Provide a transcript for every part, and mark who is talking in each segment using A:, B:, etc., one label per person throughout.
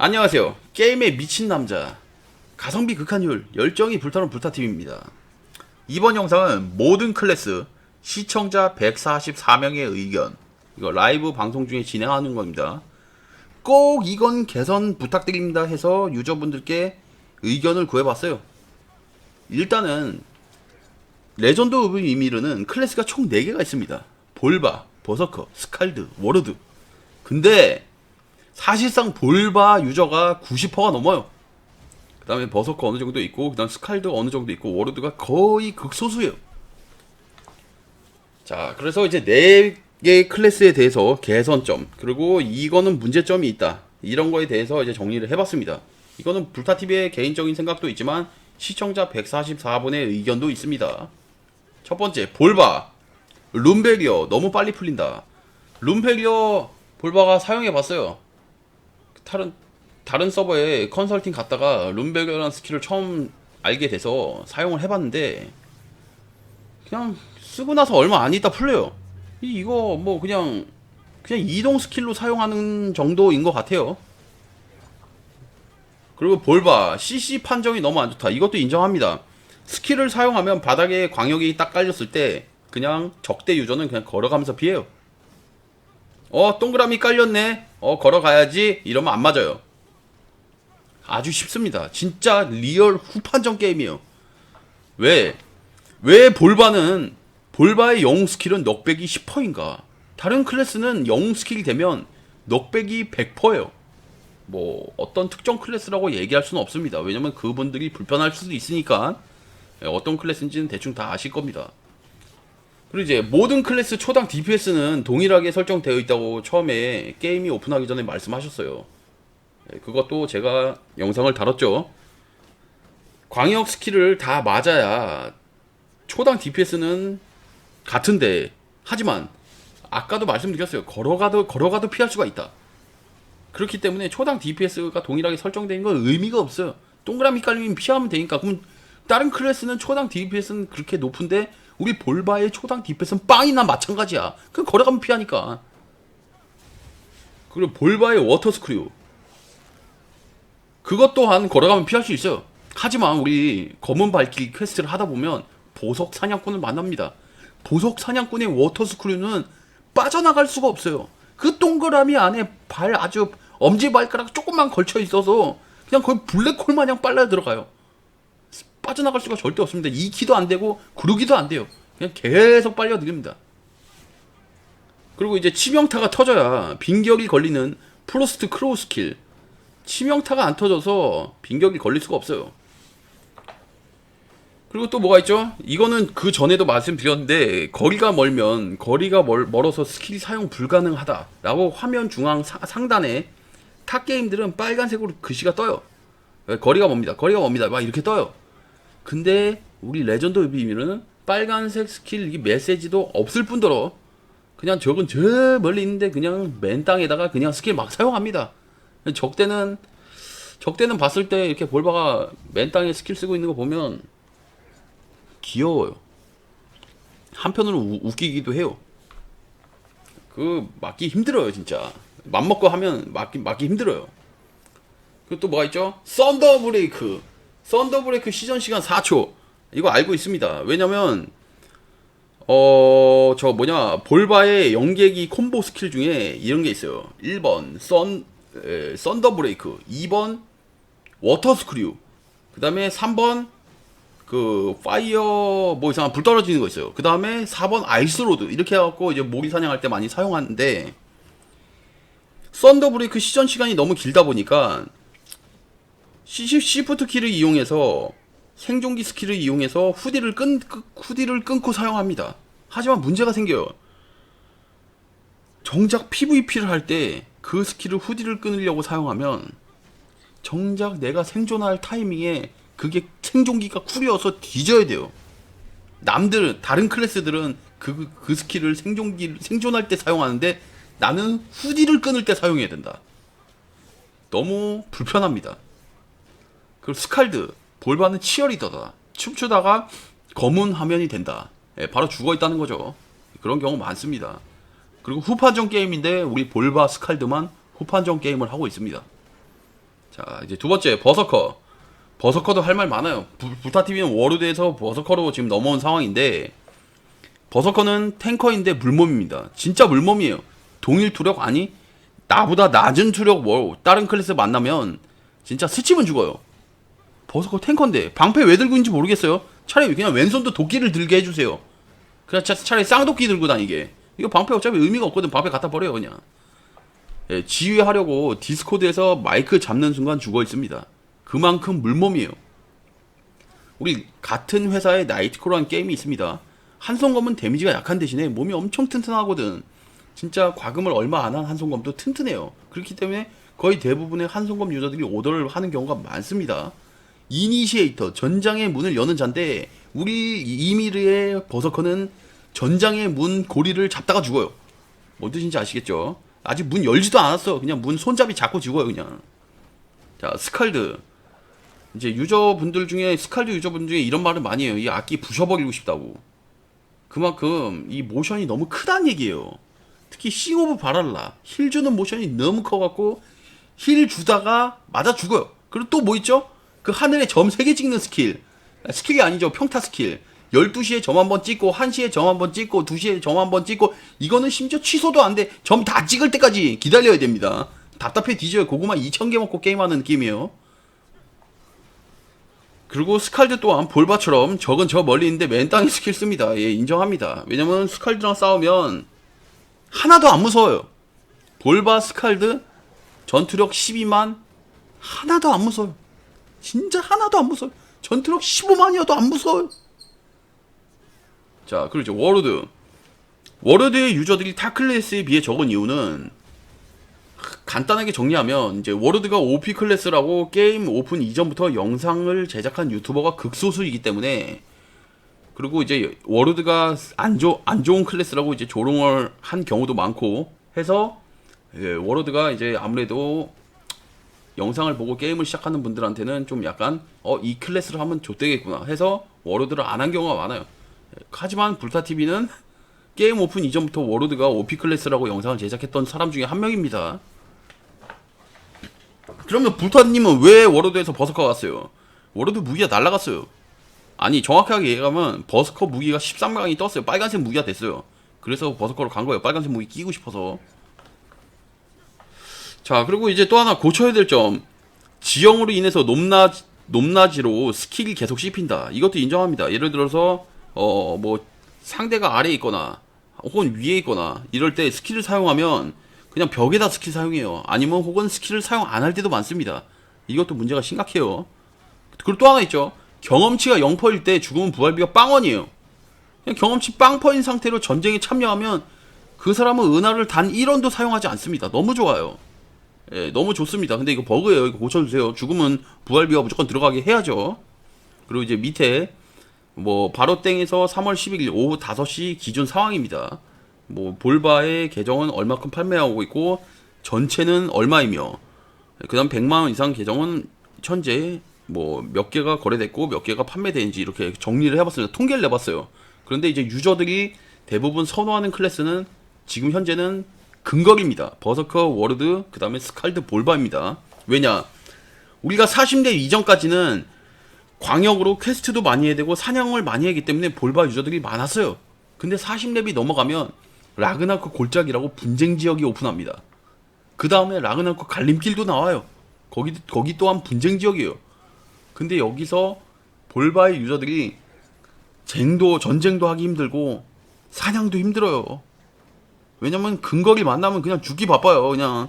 A: 안녕하세요. 게임에 미친 남자. 가성비 극한 율, 열정이 불타는 불타팀입니다. 이번 영상은 모든 클래스 시청자 144명의 의견. 이거 라이브 방송 중에 진행하는 겁니다. 꼭 이건 개선 부탁드립니다 해서 유저분들께 의견을 구해봤어요. 일단은 레전드 오브 이미르는 클래스가 총 4개가 있습니다. 볼바, 버서커, 스칼드, 워로드. 근데 사실상 볼바 유저가 90%가 넘어요. 그 다음에 버서커 어느 정도 있고, 그 다음 스칼드 어느 정도 있고, 워로드가 거의 극소수예요. 자, 그래서 이제 네 개의 클래스에 대해서 개선점, 그리고 이거는 문제점이 있다. 이런 거에 대해서 이제 정리를 해봤습니다. 이거는 불타TV의 개인적인 생각도 있지만, 시청자 144분의 의견도 있습니다. 첫 번째, 볼바. 룸베리어 너무 빨리 풀린다. 룸베리어 볼바가 사용해 봤어요. 다른 다른 서버에 컨설팅 갔다가 룸베리어라는 스킬을 처음 알게 돼서 사용을 해봤는데 그냥 쓰고 나서 얼마 안 있다 풀려요. 이- 이거 뭐 그냥 그냥 이동 스킬로 사용하는 정도인 것 같아요. 그리고 볼바 CC 판정이 너무 안 좋다. 이것도 인정합니다. 스킬을 사용하면 바닥에 광역이 딱 깔렸을 때 그냥 적대 유저는 그냥 걸어가면서 피해요. 어 동그라미 깔렸네. 어 걸어가야지. 이러면 안 맞아요. 아주 쉽습니다. 진짜 리얼 후판정 게임이에요. 왜? 왜 볼바는 볼바의 영웅 스킬은 넉백이 10%인가? 다른 클래스는 영웅 스킬이 되면 넉백이 100%예요. 뭐 어떤 특정 클래스라고 얘기할 수는 없습니다. 왜냐면 그분들이 불편할 수도 있으니까 예, 어떤 클래스인지는 대충 다 아실 겁니다. 그리고 이제 모든 클래스 초당 DPS는 동일하게 설정되어 있다고 처음에 게임이 오픈하기 전에 말씀하셨어요. 예, 그것도 제가 영상을 다뤘죠. 광역 스킬을 다 맞아야 초당 DPS는 같은데 하지만 아까도 말씀드렸어요. 걸어가도 걸어가도 피할 수가 있다. 그렇기 때문에 초당 DPS가 동일하게 설정된 건 의미가 없어요. 동그라미 깔리면 피하면 되니까. 그럼 다른 클래스는 초당 DPS는 그렇게 높은데 우리 볼바의 초당 DPS는 빵이나 마찬가지야. 그럼 걸어가면 피하니까. 그리고 볼바의 워터 스크류. 그것 또한 걸어가면 피할 수 있어요. 하지만 우리 검은 발길 퀘스트를 하다 보면 보석 사냥꾼을 만납니다. 보석 사냥꾼의 워터 스크류는 빠져나갈 수가 없어요. 그 동그라미 안에 발 아주 엄지 발가락 조금만 걸쳐 있어서 그냥 거의 블랙홀 마냥 빨려 들어가요. 빠져나갈 수가 절대 없습니다. 2키도 안 되고 구르기도 안 돼요. 그냥 계속 빨려 들립니다. 그리고 이제 치명타가 터져야 빈격이 걸리는 프로스트 크로우 스킬. 치명타가 안 터져서 빈격이 걸릴 수가 없어요. 그리고 또 뭐가 있죠? 이거는 그 전에도 말씀드렸는데 거리가 멀면 거리가 멀, 멀어서 스킬 사용 불가능하다라고 화면 중앙 사- 상단에 타 게임들은 빨간색으로 글씨가 떠요. 예, 거리가 멉니다. 거리가 멉니다. 막 이렇게 떠요. 근데 우리 레전드 비밀은 빨간색 스킬 이 메시지도 없을 뿐더러 그냥 적은 저 멀리 있는데 그냥 맨 땅에다가 그냥 스킬 막 사용합니다. 적대는 적대는 봤을 때 이렇게 볼바가 맨 땅에 스킬 쓰고 있는 거 보면 귀여워요. 한편으로 우- 웃기기도 해요. 그 맞기 힘들어요 진짜. 맘 먹고 하면 맞기 맞기 힘들어요. 그리고 또 뭐가 있죠? 썬더 브레이크. 썬더 브레이크 시전 시간 4초. 이거 알고 있습니다. 왜냐면 어, 저 뭐냐, 볼바의 연계기 콤보 스킬 중에 이런 게 있어요. 1번, 썬, 에, 썬더 브레이크. 2번, 워터 스크류. 그 다음에 3번, 그, 파이어, 뭐 이상한 불 떨어지는 거 있어요. 그 다음에 4번, 아이스로드. 이렇게 해갖고 이제 모기 사냥할 때 많이 사용하는데, 썬더 브레이크 시전 시간이 너무 길다 보니까, 시, 시프트 키를 이용해서 생존기 스킬을 이용해서 후디를 끈 끄- 후디를 끊고 사용합니다. 하지만 문제가 생겨요. 정작 PVP를 할 때 그 스킬을 후디를 끊으려고 사용하면 정작 내가 생존할 타이밍에 그게 생존기가 쿨이어서 뒤져야 돼요. 남들 다른 클래스들은 그, 그 스킬을 생존기 생존할 때 사용하는데 나는 후디를 끊을 때 사용해야 된다. 너무 불편합니다. 그리고 스칼드 볼바는 치어리더다. 춤추다가 검은 화면이 된다. 예, 바로 죽어 있다는 거죠. 그런 경우 많습니다. 그리고 후판정 게임인데 우리 볼바 스칼드만 후판정 게임을 하고 있습니다. 자 이제 두 번째 버서커. 버서커도 할 말 많아요. 부- 부타TV는 워로드에서 버서커로 지금 넘어온 상황인데 버서커는 탱커인데 물몸입니다. 진짜 물몸이에요. 동일 투력 아니 나보다 낮은 투력 뭐 다른 클래스 만나면 진짜 스치면 죽어요. 버서커 탱커인데 방패 왜 들고 있는지 모르겠어요. 차라리 그냥 왼손도 도끼를 들게 해주세요. 그냥 차, 차라리 쌍도끼 들고 다니게. 이거 방패 어차피 의미가 없거든. 방패 갖다 버려요 그냥. 예, 지휘하려고 디스코드에서 마이크 잡는 순간 죽어 있습니다. 그만큼 물몸이에요. 우리 같은 회사의 나이트코라는 게임이 있습니다. 한손검은 데미지가 약한 대신에 몸이 엄청 튼튼하거든. 진짜 과금을 얼마 안 한 한손검도 튼튼해요. 그렇기 때문에 거의 대부분의 한손검 유저들이 오더를 하는 경우가 많습니다. 이니시에이터, 전장의 문을 여는 잔데 우리 이미르의 버서커는 전장의 문 고리를 잡다가 죽어요. 뭔 뜻인지 아시겠죠? 아직 문 열지도 않았어. 그냥 문 손잡이 잡고 죽어요, 그냥. 자, 스칼드. 이제 유저분들 중에 스칼드 유저분들 중에 이런 말을 많이 해요. 이 악기 부셔버리고 싶다고. 그만큼 이 모션이 너무 크다는 얘기예요. 특히 시 오브 바랄라 힐 주는 모션이 너무 커갖고 힐 주다가 맞아 죽어요. 그리고 또 뭐 있죠? 그 하늘에 점 3개 찍는 스킬. 아, 스킬이 아니죠. 평타 스킬. 12시에 점 한 번 찍고 1시에 점 한 번 찍고 2시에 점 한 번 찍고 이거는 심지어 취소도 안 돼. 점 다 찍을 때까지 기다려야 됩니다. 답답해 뒤져요. 고구마 2,000개 먹고 게임하는 느낌이에요. 그리고 스칼드 또한 볼바처럼 적은 저 멀리 있는데 맨 땅에 스킬 씁니다. 예, 인정합니다. 왜냐면 스칼드랑 싸우면 하나도 안 무서워요. 볼바 스칼드 전투력 12만 하나도 안 무서워요. 진짜 하나도 안 무서워요. 전투력 15만이어도 안 무서워요. 자, 그리고 이제 워로드. 워로드의 유저들이 타 클래스에 비해 적은 이유는 간단하게 정리하면 이제 워로드가 OP 클래스라고 게임 오픈 이전부터 영상을 제작한 유튜버가 극소수이기 때문에 그리고 이제 워로드가 안, 좋, 안 좋은 클래스라고 이제 조롱을 한 경우도 많고 해서 예, 워로드가 이제 아무래도 영상을 보고 게임을 시작하는 분들한테는 좀 약간 어 이 클래스를 하면 좋되겠구나 해서 워로드를 안 한 경우가 많아요. 예, 하지만 불타 TV는 게임 오픈 이전부터 워로드가 OP 클래스라고 영상을 제작했던 사람 중에 한 명입니다. 그러면 불타님은 왜 워로드에서 버서커 갔어요? 워로드 무기가 날라갔어요. 아니 정확하게 얘기하면 버스커 무기가 13강이 떴어요. 빨간색 무기가 됐어요. 그래서 버스커로 간 거예요. 빨간색 무기 끼고 싶어서. 자 그리고 이제 또 하나 고쳐야 될 점. 지형으로 인해서 높낮 높낮이로 스킬이 계속 씹힌다. 이것도 인정합니다. 예를 들어서 어 뭐 상대가 아래에 있거나 혹은 위에 있거나 이럴 때 스킬을 사용하면 그냥 벽에다 스킬 사용해요. 아니면 혹은 스킬을 사용 안 할 때도 많습니다. 이것도 문제가 심각해요. 그리고 또 하나 있죠. 경험치가 0%일 때 죽으면 부활비가 빵원이에요. 그냥 경험치 빵퍼인 상태로 전쟁에 참여하면 그 사람은 은하를 단 1원도 사용하지 않습니다. 너무 좋아요. 예, 너무 좋습니다. 근데 이거 버그예요. 이거 고쳐주세요. 죽으면 부활비가 무조건 들어가게 해야죠. 그리고 이제 밑에 뭐 바로 땡에서 3월 11일 오후 5시 기준 상황입니다. 뭐 볼바의 계정은 얼마큼 판매하고 있고 전체는 얼마이며 그다음 100만 원 이상 계정은 현재 뭐 몇 개가 거래됐고 몇 개가 판매되는지 이렇게 정리를 해봤습니다. 통계를 내봤어요. 그런데 이제 유저들이 대부분 선호하는 클래스는 지금 현재는 근거리입니다. 버서커 워르드 그 다음에 스칼드 볼바입니다. 왜냐? 우리가 40대 이전까지는 광역으로 퀘스트도 많이 해야 되고 사냥을 많이 하기 때문에 볼바 유저들이 많았어요. 근데 40렙이 넘어가면 라그나크 골짜기라고 분쟁 지역이 오픈합니다. 그 다음에 라그나크 갈림길도 나와요. 거기 거기 또한 분쟁 지역이에요. 근데 여기서 볼바의 유저들이 쟁도 전쟁도 하기 힘들고 사냥도 힘들어요. 왜냐면 근거리 만나면 그냥 죽기 바빠요. 그냥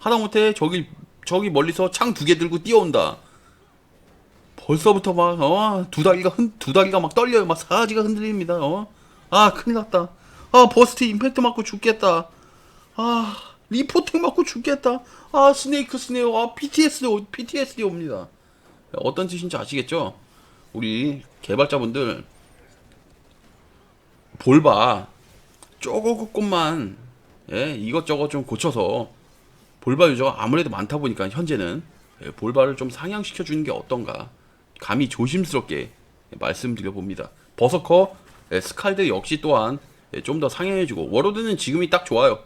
A: 하다못해 저기 저기 멀리서 창 두 개 들고 뛰어온다. 벌써부터 막, 어, 두 다리가 흔, 두 다리가 막 떨려요. 막 사지가 흔들립니다. 어, 아, 큰일 났다. 아, 버스트 임팩트 맞고 죽겠다. 아, 리포팅 맞고 죽겠다. 아, 스네이크 스네어. 아, PTSD, 오- PTSD 옵니다. 어떤 뜻인지 아시겠죠? 우리 개발자분들, 볼바, 조금만 그 예, 이것저것 좀 고쳐서 볼바 유저가 아무래도 많다 보니까 현재는 예, 볼바를 좀 상향시켜 주는 게 어떤가 감히 조심스럽게 예, 말씀드려 봅니다. 버서커 예, 스칼드 역시 또한 예, 좀 더 상향해주고 워로드는 지금이 딱 좋아요.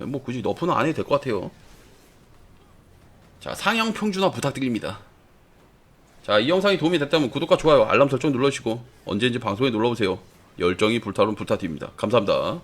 A: 예, 뭐 굳이 너프는 안 해도 될 것 같아요. 자 상향 평준화 부탁드립니다. 자 이 영상이 도움이 됐다면 구독과 좋아요 알람 설정 눌러주시고 언제든지 방송에 놀러오세요. 열정이 불타는 불타티입니다. 감사합니다.